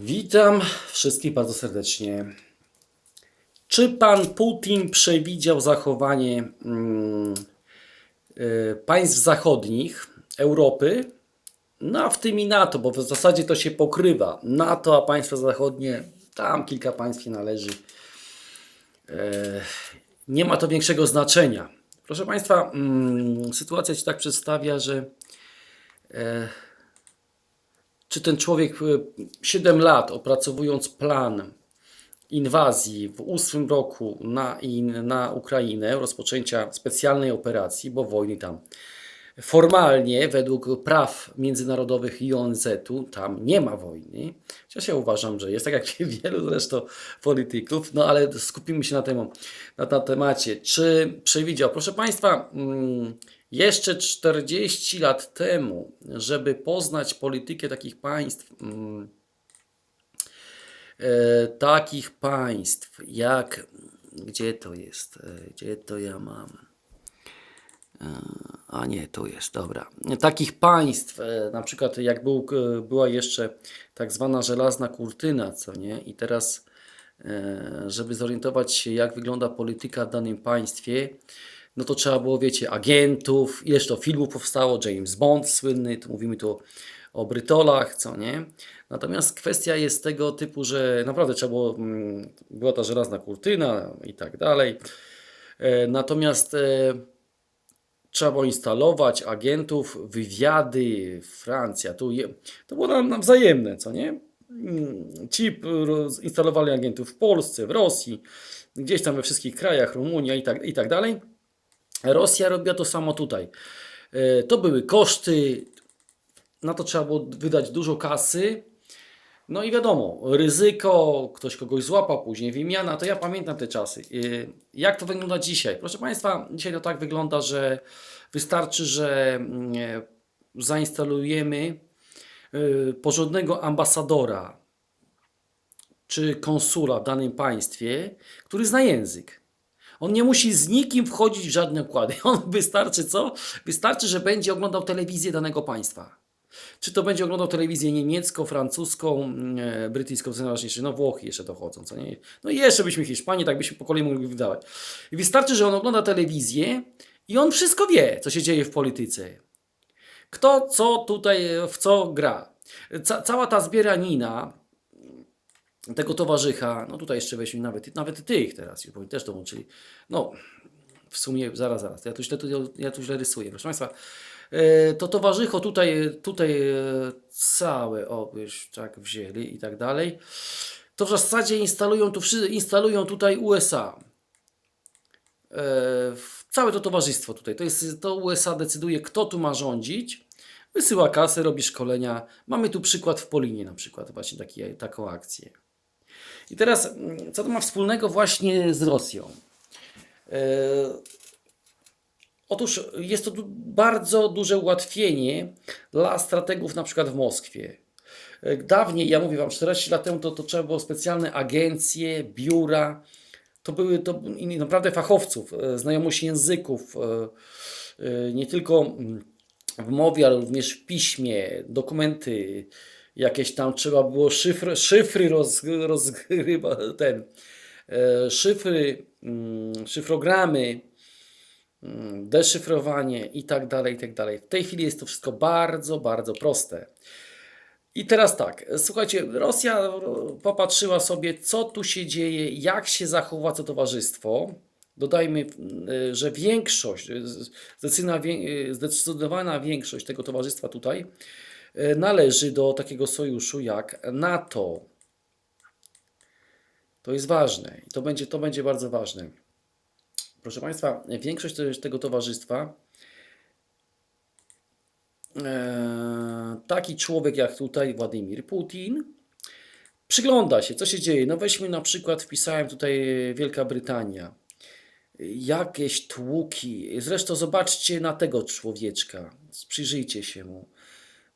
Witam wszystkich bardzo serdecznie. Czy pan Putin przewidział zachowanie mm, y, państw zachodnich, Europy, no a w tym i NATO, bo w zasadzie to się pokrywa. NATO, a państwa zachodnie, tam kilka państw się należy. E, nie ma to większego znaczenia. Proszę Państwa, mm, sytuacja się tak przedstawia, że czy ten człowiek e, 7 lat opracowując plan inwazji w ósmym roku na, in, na Ukrainę, rozpoczęcia specjalnej operacji, bo wojny tam formalnie, według praw międzynarodowych i ONZ-u, tam nie ma wojny. Chociaż ja uważam, że jest, tak jak wielu zresztą polityków, no ale skupimy się na, temu, na, na temacie. Czy przewidział? Proszę Państwa, mm, jeszcze 40 lat temu, żeby poznać politykę takich państw, mm, e, takich państw jak, gdzie to jest, e, gdzie to ja mam, E, a nie, tu jest, dobra. Takich państw, na przykład jak był, była jeszcze tak zwana żelazna kurtyna, co nie? I teraz, żeby zorientować się, jak wygląda polityka w danym państwie, no to trzeba było, wiecie, agentów, ileż to filmów powstało, James Bond słynny, to mówimy tu o Brytolach, co nie? Natomiast kwestia jest tego typu, że naprawdę trzeba było, mm, była ta żelazna kurtyna i tak dalej. E, Natomiast e, trzeba było instalować agentów, wywiady, Francja, tu je, to było nam, nam wzajemne, co nie? Mm, Ci instalowali agentów w Polsce, w Rosji, gdzieś tam we wszystkich krajach, Rumunia i tak, i tak dalej. Rosja robiła to samo tutaj. E, To były koszty, na to trzeba było wydać dużo kasy. No i wiadomo, ryzyko, ktoś kogoś złapał, później wymiana, to ja pamiętam te czasy. Yy, Jak to wygląda dzisiaj? Proszę Państwa, dzisiaj to tak wygląda, że wystarczy, że mm, e, zainstalujemy porządnego ambasadora czy konsula w danym państwie, który zna język. On nie musi z nikim wchodzić w żadne układy. On wystarczy co? Wystarczy, że będzie oglądał telewizję danego państwa. Czy to będzie oglądał telewizję niemiecką, francuską, mm, e, brytyjską, co najważniejsze, no Włochy jeszcze dochodzą, co nie? No i jeszcze byśmy Hiszpanię, tak byśmy po kolei mogli wydawać. Wystarczy, że on ogląda telewizję i on wszystko wie, co się dzieje w polityce. Kto co tutaj, e, w co gra. Ca cała ta zbieranina tego towarzycha, no tutaj jeszcze weźmy nawet, nawet tych teraz, bo oni też dołączyli. No, w sumie, zaraz, zaraz, ja tu źle, tu, ja tu źle rysuję, proszę Państwa. E, To towarzycho tutaj, tutaj e, całe, o, już tak wzięli i tak dalej. To w zasadzie instalują, tu, instalują tutaj USA. E, Całe to towarzystwo tutaj. To, jest, to USA decyduje, kto tu ma rządzić. Wysyła kasę, robi szkolenia. Mamy tu przykład w Polinie na przykład, właśnie taki, taką akcję. I teraz, mm, co to ma wspólnego właśnie z Rosją? E, Otóż jest to bardzo duże ułatwienie dla strategów na przykład w Moskwie. E, Dawniej, ja mówię Wam, 40 lat temu to, to trzeba było specjalne agencje, biura. To były to naprawdę fachowców, e, znajomość języków, nie tylko mm, w mowie, ale również w piśmie, dokumenty, jakieś tam trzeba było szyfry, szyfry roz, rozgrywa, ten, e, szyfry, mm, szyfrogramy, mm, deszyfrowanie i tak dalej, i tak dalej. W tej chwili jest to wszystko bardzo, bardzo proste. I teraz tak, słuchajcie, Rosja e, popatrzyła sobie, co tu się dzieje, jak się zachowa to towarzystwo. Dodajmy, e, że większość, zdecydowana, wię- zdecydowana większość tego towarzystwa tutaj należy do takiego sojuszu jak NATO. To jest ważne i to będzie, to będzie bardzo ważne. Proszę Państwa, większość te- tego towarzystwa e, taki człowiek jak tutaj Władimir Putin przygląda się, co się dzieje. No weźmy na przykład, wpisałem tutaj Wielka Brytania. Jakieś tłuki. Zresztą zobaczcie na tego człowieczka. Przyjrzyjcie się mu.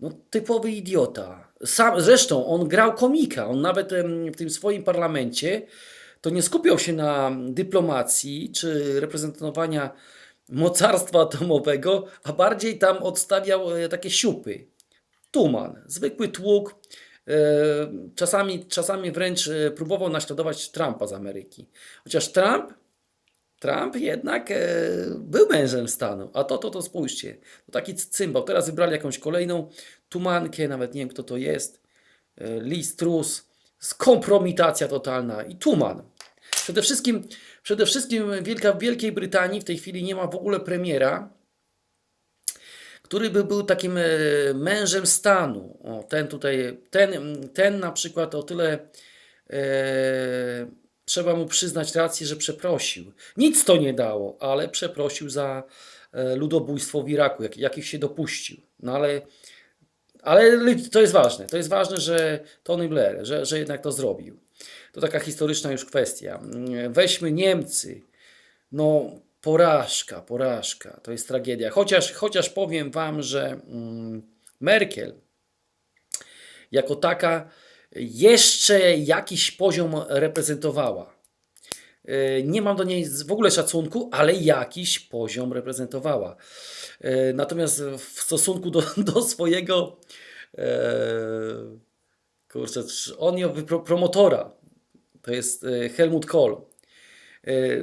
No, typowy idiota. Sam, zresztą on grał komika. On nawet w tym swoim parlamencie to nie skupiał się na dyplomacji czy reprezentowania mocarstwa atomowego, a bardziej tam odstawiał e, takie siupy. Tuman, zwykły tłuk, E, Czasami, czasami wręcz e, próbował naśladować Trumpa z Ameryki. Chociaż Trump, Trump jednak e, był mężem stanu. A to, to, to spójrzcie. To taki cymbał. Teraz wybrali jakąś kolejną tumankę, nawet nie wiem kto to jest. E, Truss. Skompromitacja totalna i tuman. Przede wszystkim, przede wszystkim Wielka, w Wielkiej Brytanii w tej chwili nie ma w ogóle premiera, który by był takim e, mężem stanu. O, ten tutaj, ten, ten na przykład o tyle e, trzeba mu przyznać rację, że przeprosił. Nic to nie dało, ale przeprosił za e, ludobójstwo w Iraku, jak, jakich się dopuścił. No ale, ale to jest ważne. To jest ważne, że Tony Blair, że, że jednak to zrobił. To taka historyczna już kwestia. Weźmy Niemcy. No, porażka, porażka. To jest tragedia. Chociaż, chociaż powiem Wam, że mm, Merkel jako taka jeszcze jakiś poziom reprezentowała. E, Nie mam do niej w ogóle szacunku, ale jakiś poziom reprezentowała. E, Natomiast w stosunku do, do swojego e, kurczę, on ją promotora, to jest Helmut Kohl,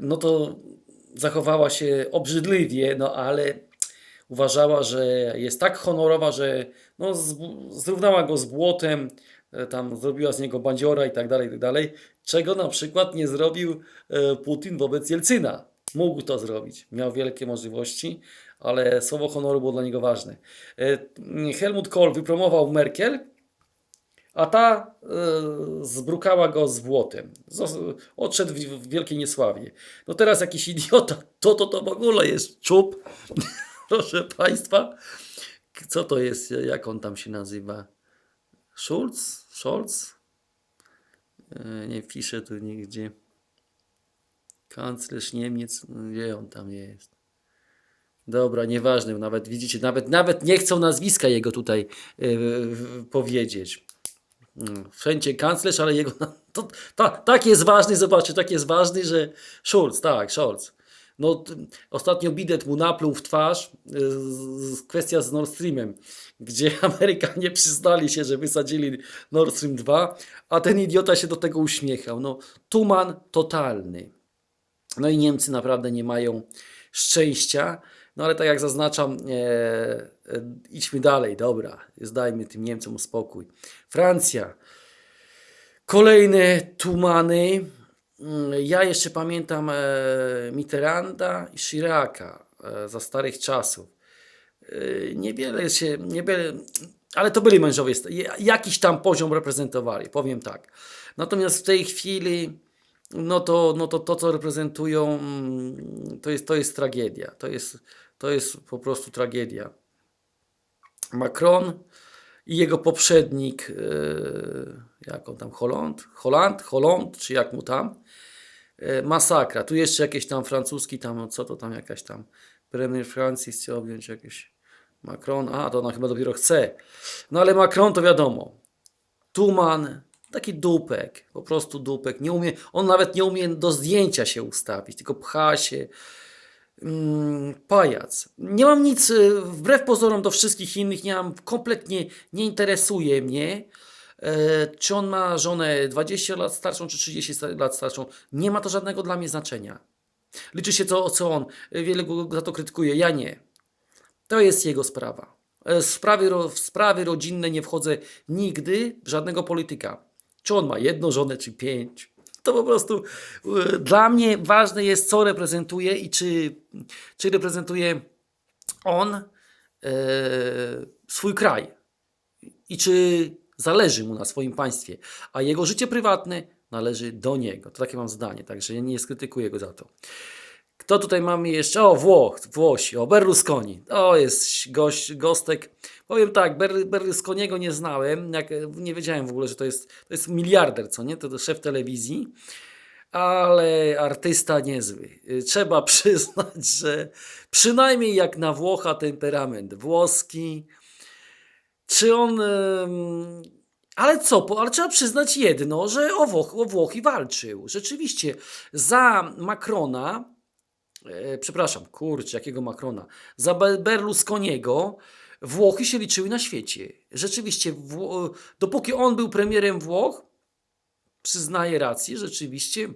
no to zachowała się obrzydliwie, no ale uważała, że jest tak honorowa, że no, zrównała go z błotem, tam zrobiła z niego bandziora i tak dalej, i tak dalej, czego na przykład nie zrobił e, Putin wobec Jelcyna. Mógł to zrobić, miał wielkie możliwości, ale słowo honoru było dla niego ważne. E, Helmut Kohl wypromował Merkel, a ta e, zbrukała go z błotem. Odszedł w wielkiej niesławie. No teraz jakiś idiota, to to, to w ogóle jest czub. Proszę Państwa, co to jest, jak on tam się nazywa? Schulz? Scholz? E, Nie pisze tu nigdzie. Kanclerz Niemiec, gdzie on tam jest? Dobra, nieważne, nawet widzicie, nawet, nawet nie chcą nazwiska jego tutaj w- powiedzieć. Mm, Wszędzie kanclerz, ale jego. To, ta, tak jest ważny, zobaczcie, tak jest ważny, że Schulz, tak, Scholz. No, ostatnio bidet mu napluł w twarz y, z, kwestia z Nord Streamem, gdzie Amerykanie przyznali się, że wysadzili Nord Stream 2, a ten idiota się do tego uśmiechał. No, tuman totalny. No i Niemcy naprawdę nie mają szczęścia. No ale tak jak zaznaczam, e, e, idźmy dalej, dobra, zdajmy tym Niemcom spokój. Francja. Kolejne tumany. Mm, Ja jeszcze pamiętam e, Mitterranda i Chiraca e, za starych czasów. E, Niewiele się, niewiele, ale to byli mężowie, jakiś tam poziom reprezentowali, powiem tak. Natomiast w tej chwili, no to, no to, to co reprezentują, mm, to jest, to jest tragedia. To jest, to jest po prostu tragedia. Macron i jego poprzednik, yy, jak on tam, Holland, Holland, Holland, czy jak mu tam, yy, masakra. Tu jeszcze jakieś tam francuski, tam, co to tam, jakaś tam premier Francji chce objąć jakieś Macron, a to ona chyba dopiero chce. No ale Macron to wiadomo, tuman, taki dupek, po prostu dupek, nie umie, on nawet nie umie do zdjęcia się ustawić, tylko pcha się, pajac. Nie mam nic, y, wbrew pozorom do wszystkich innych, nie mam, kompletnie nie interesuje mnie, e, czy on ma żonę 20 lat starszą, czy 30 sta- lat starszą. Nie ma to żadnego dla mnie znaczenia. Liczy się to, co on. Wiele go za to krytykuje, ja nie. To jest jego sprawa. E, W sprawy, w sprawy rodzinne nie wchodzę nigdy żadnego polityka. Czy on ma jedną żonę, czy pięć. To po prostu e, dla mnie ważne jest, co reprezentuje i czy, czy reprezentuje on e, swój kraj. I czy zależy mu na swoim państwie. A jego życie prywatne należy do niego. To takie mam zdanie, także ja nie skrytykuję go za to. Kto tutaj mamy jeszcze? O, Włoch, Włosi, o Berlusconi. O, jest gość, gostek. Powiem tak, Ber, Berlusconiego nie znałem, jak, nie wiedziałem w ogóle, że to jest, to jest miliarder, co nie? To, to szef telewizji, ale artysta niezły. Trzeba przyznać, że przynajmniej jak na Włocha temperament włoski. Czy on... ale co, ale trzeba przyznać jedno, że o, Włoch, o Włochy walczył. Rzeczywiście, za Macrona, e, przepraszam, kurczę, jakiego Macrona, za Be- Berlusconiego Włochy się liczyły na świecie. Rzeczywiście, dopóki on był premierem Włoch, przyznaję rację, rzeczywiście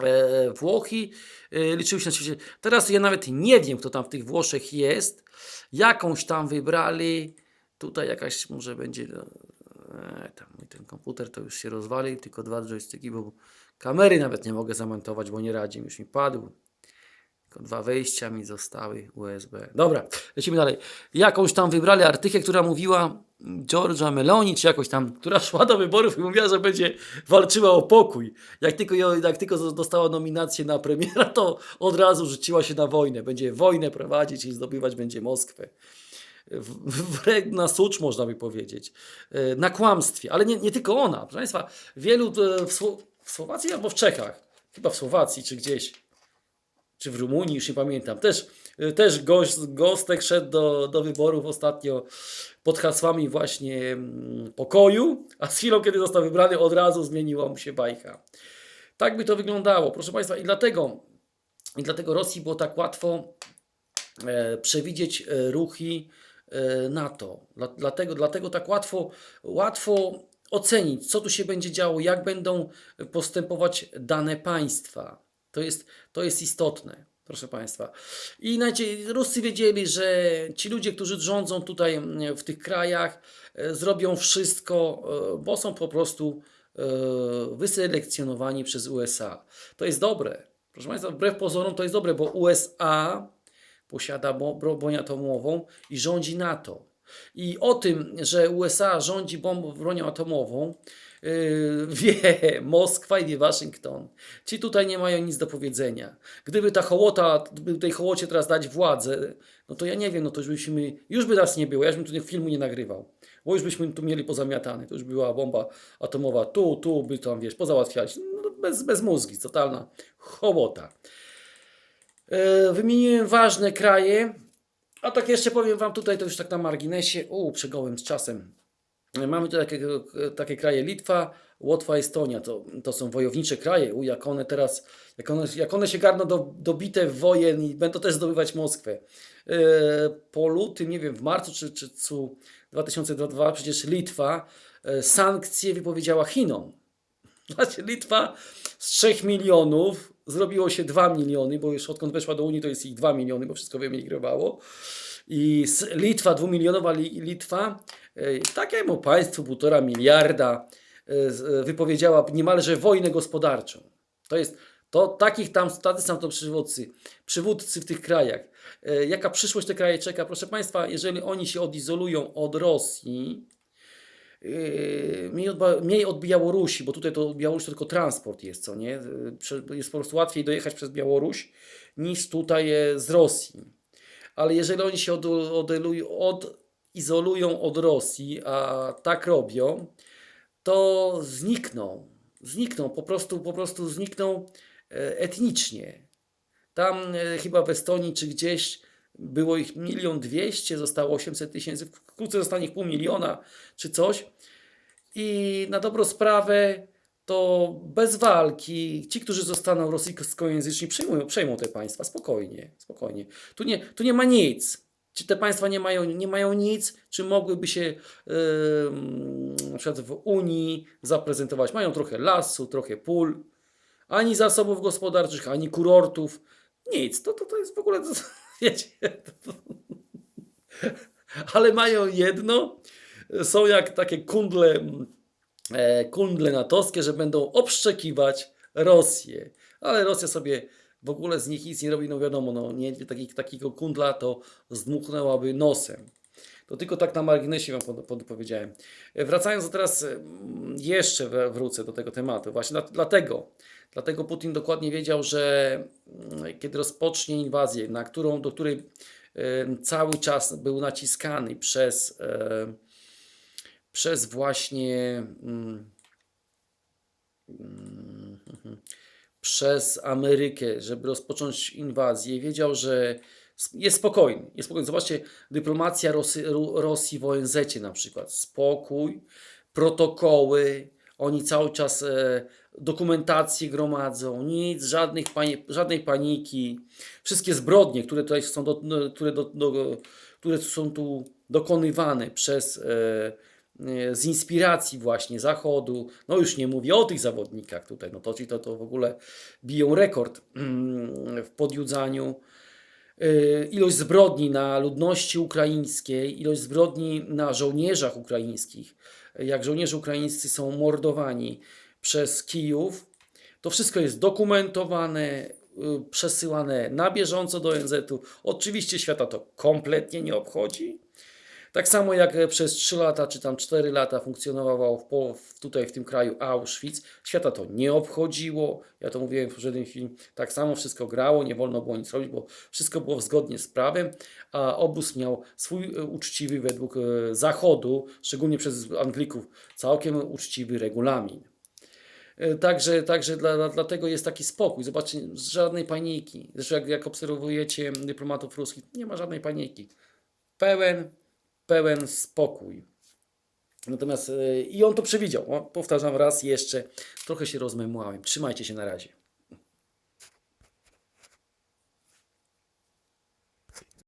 e, Włochy e, liczyły się na świecie. Teraz ja nawet nie wiem, kto tam w tych Włoszech jest. Jakąś tam wybrali. Tutaj jakaś może będzie. E, tam mój ten komputer to już się rozwalił, tylko dwa joysticki, bo kamery nawet nie mogę zamontować, bo nie radzi, już mi padł. Tylko dwa wejścia mi zostały USB. Dobra, lecimy dalej. Jakąś tam wybrali artykę, która mówiła Georgia Meloni, czy jakoś tam, która szła do wyborów i mówiła, że będzie walczyła o pokój. Jak tylko, jak tylko dostała nominację na premiera, to od razu rzuciła się na wojnę. Będzie wojnę prowadzić i zdobywać będzie Moskwę. W, w, na sucz można by powiedzieć. E, Na kłamstwie, ale nie, nie tylko ona. Proszę Państwa, wielu e, w, Sło- w Słowacji albo w Czechach, chyba w Słowacji czy gdzieś, czy w Rumunii, już nie pamiętam. Też, też gość, Gostek szedł do, do wyborów ostatnio pod hasłami właśnie mm, pokoju, a z chwilą, kiedy został wybrany, od razu zmieniła mu się bajka. Tak by to wyglądało, proszę Państwa, i dlatego, i dlatego Rosji było tak łatwo e, przewidzieć e, ruchy e, NATO. Dla, dlatego, dlatego tak łatwo, łatwo ocenić, co tu się będzie działo, jak będą postępować dane państwa. To jest, to jest istotne, proszę Państwa. I Ruscy wiedzieli, że ci ludzie, którzy rządzą tutaj mm, w tych krajach, e, zrobią wszystko, e, bo są po prostu e, wyselekcjonowani przez USA. To jest dobre. Proszę Państwa, wbrew pozorom to jest dobre, bo USA posiada broń atomową i rządzi NATO. I o tym, że USA rządzi bombą, bronią atomową, yy, wie Moskwa i wie Waszyngton. Ci tutaj nie mają nic do powiedzenia. Gdyby ta hołota, gdyby tej hołocie teraz dać władzę, no to ja nie wiem, no to już byśmy, już by nas nie było, ja bym tu filmu nie nagrywał. Bo już byśmy tu mieli pozamiatane. To już była bomba atomowa tu, tu, by tam, wiesz, pozałatwiać. No, bez, bez mózgi, totalna hołota. E, Wymieniłem ważne kraje, a tak jeszcze powiem Wam tutaj, to już tak na marginesie, u, przegołem z czasem. Mamy tu takie, takie kraje Litwa, Łotwa, Estonia, to, to są wojownicze kraje, u, jak one teraz, jak one, jak one się garną do, do bitew wojen i będą też zdobywać Moskwę. E, Po lutym, nie wiem, w marcu czy, czy cu 2022 przecież Litwa e, sankcje wypowiedziała Chinom. Znaczy Litwa z 3 milionów zrobiło się 2 miliony, bo już odkąd weszła do Unii to jest ich 2 miliony, bo wszystko wyemigrowało. I Litwa, dwumilionowa li, Litwa, e, takiemu państwu półtora miliarda e, e, wypowiedziała niemalże wojnę gospodarczą. To jest, to takich tam, tacy są to przywódcy, przywódcy w tych krajach. Jaka przyszłość te kraje czeka? Proszę Państwa, jeżeli oni się odizolują od Rosji, mniej od, mniej od Białorusi, bo tutaj to Białoruś to tylko transport jest, co nie? Yy, Jest po prostu łatwiej dojechać przez Białoruś niż tutaj e, z Rosji. Ale jeżeli oni się od, odizolują od Rosji, a tak robią, to znikną. Znikną, po prostu, po prostu znikną e, etnicznie. Tam e, chyba w Estonii czy gdzieś było ich milion dwieście, zostało 800 tysięcy, wkrótce zostanie ich pół miliona czy coś. I na dobrą sprawę to bez walki ci, którzy zostaną rosyjskojęzyczni, przejmują, przejmą te państwa spokojnie, spokojnie. Tu nie, tu nie ma nic. Czy te państwa nie mają, nie mają nic, czy mogłyby się yy, na przykład w Unii zaprezentować? Mają trochę lasu, trochę pól, ani zasobów gospodarczych, ani kurortów. Nic. To, to, to jest w ogóle, wiecie, ale mają jedno, są jak takie kundle, e, kundle natowskie, że będą obszczekiwać Rosję. Ale Rosja sobie w ogóle z nich nic nie robi, no wiadomo, no, nie, taki, takiego kundla to zdmuchnęłaby nosem. To tylko tak na marginesie Wam pod, podpowiedziałem. Wracając teraz, mm, jeszcze wr- wrócę do tego tematu. Właśnie dla, dlatego, dlatego Putin dokładnie wiedział, że mm, kiedy rozpocznie inwazję, na którą, do której cały czas był naciskany przez, e, przez właśnie mm, przez Amerykę, żeby rozpocząć inwazję, wiedział, że jest spokojny. Jest spokojny. Zobaczcie, dyplomacja Rosy, Rosji w ONZ na przykład. Spokój, protokoły, oni cały czas e, dokumentację gromadzą, nic, żadnych żadnej paniki. Wszystkie zbrodnie, które tutaj są, do, no, które, do, do, które są tu dokonywane przez e, e, z inspiracji właśnie Zachodu, no już nie mówię o tych zawodnikach tutaj, no to ci to, to w ogóle biją rekord mm, w podjudzaniu. Y, Ilość zbrodni na ludności ukraińskiej, ilość zbrodni na żołnierzach ukraińskich, jak żołnierze ukraińscy są mordowani przez Kijów, to wszystko jest dokumentowane, y, przesyłane na bieżąco do ONZ-u. Oczywiście świata to kompletnie nie obchodzi. Tak samo jak e, przez 3 lata czy tam 4 lata funkcjonował w, tutaj w tym kraju Auschwitz, świata to nie obchodziło. Ja to mówiłem w poprzednim filmie. Tak samo wszystko grało, nie wolno było nic robić, bo wszystko było zgodnie z prawem, a obóz miał swój e, uczciwy według e, Zachodu, szczególnie przez Anglików, całkiem uczciwy regulamin. E, Także, także dla, dla, dlatego jest taki spokój. Zobaczcie, żadnej paniki. Zresztą jak, jak obserwujecie dyplomatów ruskich, nie ma żadnej paniki. Pełen, pełen spokój. Natomiast e, i on to przewidział. O, powtarzam raz jeszcze, trochę się rozmemłałem. Trzymajcie się na razie.